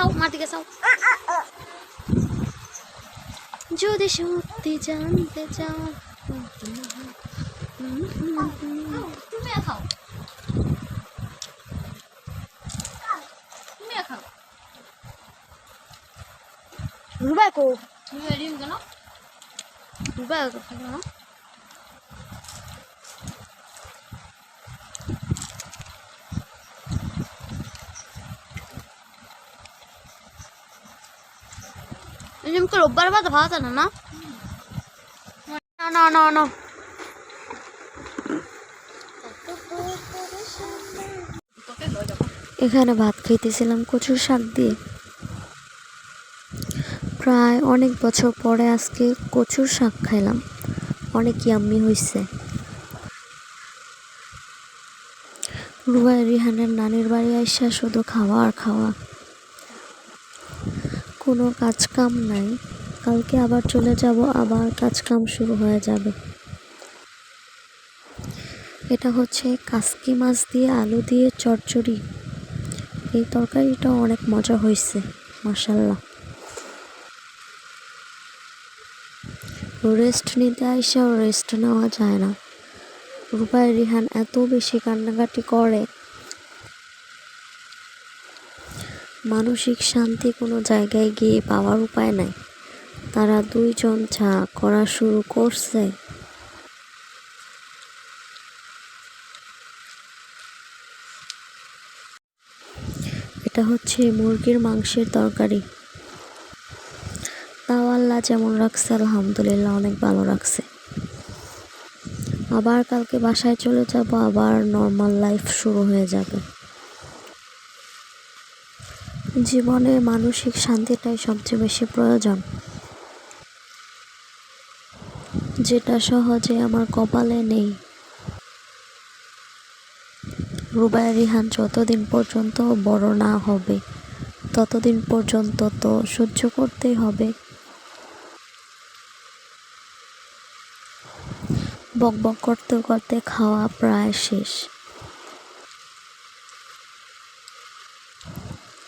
চাও মার দিকে চাও যদি সত্যি জানতে চাও তুমি খাও রুবা কো? তুমি রিম কেন? রুবা কোথায় গেল? এরকম করে রোববার বাদ ভাত আনা না না না না না এখানে ভাত খাইতেছিলাম কচুর শাক দিয়ে। প্রায় অনেক বছর পরে আজকে কচুর শাক খাইলাম। অনেক ইয়াম্মি হয়েছে রুবাই রিহানের নানির বাড়ি আইসা শুধু খাওয়া আর খাওয়া। কোনো কাজ কাম নাই। কালকে আবার চলে যাব, আবার কাজ কাম শুরু হয়ে যাবে। এটা হচ্ছে কাসকি মাছ দিয়ে আলু দিয়ে চচ্চড়ি। এই তরকারিটা অনেক মজা হয়েছে মাসাল্লাহ রেস্ট নিতে আইসাও রেস্ট নেওয়া যায় না। রূপায় রিহান এত বেশি কান্নাকাটি করে মানসিক শান্তি কোনো জায়গায় গিয়ে পাওয়ার উপায় নাই। তারা দুইজন যা করা শুরু করছে। এটা হচ্ছে মুরগির মাংসের তরকারি। তাও আল্লাহ যেমন রাখছে, আলহামদুলিল্লাহ অনেক ভালো রাখছে। আবার কালকে বাসায় চলে যাব, আবার নর্মাল লাইফ শুরু হয়ে যাবে। জীবনে মানসিক শান্তিটাই সবচেয়ে বেশি প্রয়োজন। যেটা সহজে আমার কপালে নেই। রুবায় রিহান, যতদিন পর্যন্ত বড় না হবে, ততদিন পর্যন্ত তো সহ্য করতেই হবে। বক বক করতে করতে খাওয়া প্রায় শেষ।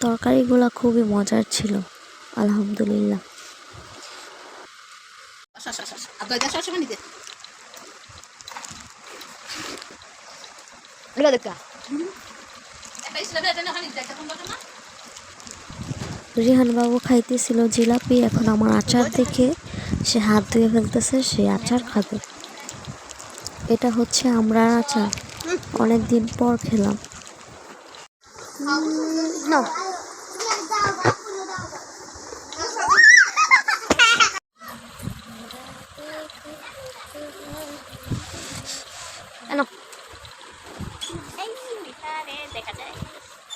তরকারিগুলো খুবই মজার ছিল আলহামদুলিল্লাহ। আচ্ছা আচ্ছা আচ্ছা রিহান বাবু খাইতেছিল জিলাপি এখন আমার আচার দেখে সে হাত ধুয়ে ফেলতেছে সে আচার খাবে। এটা হচ্ছে আমরা আচার অনেক দিন পর খেলাম। না।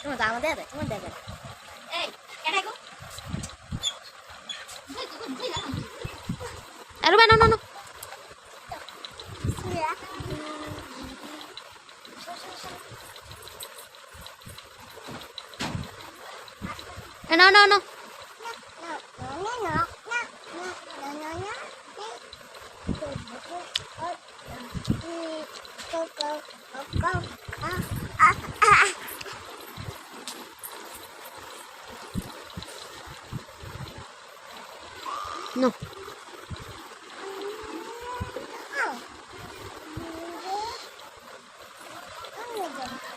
তোমার দাম দেয় তোমার দেয় এই এটা গো আরে না না না No, no, no. No. Oh.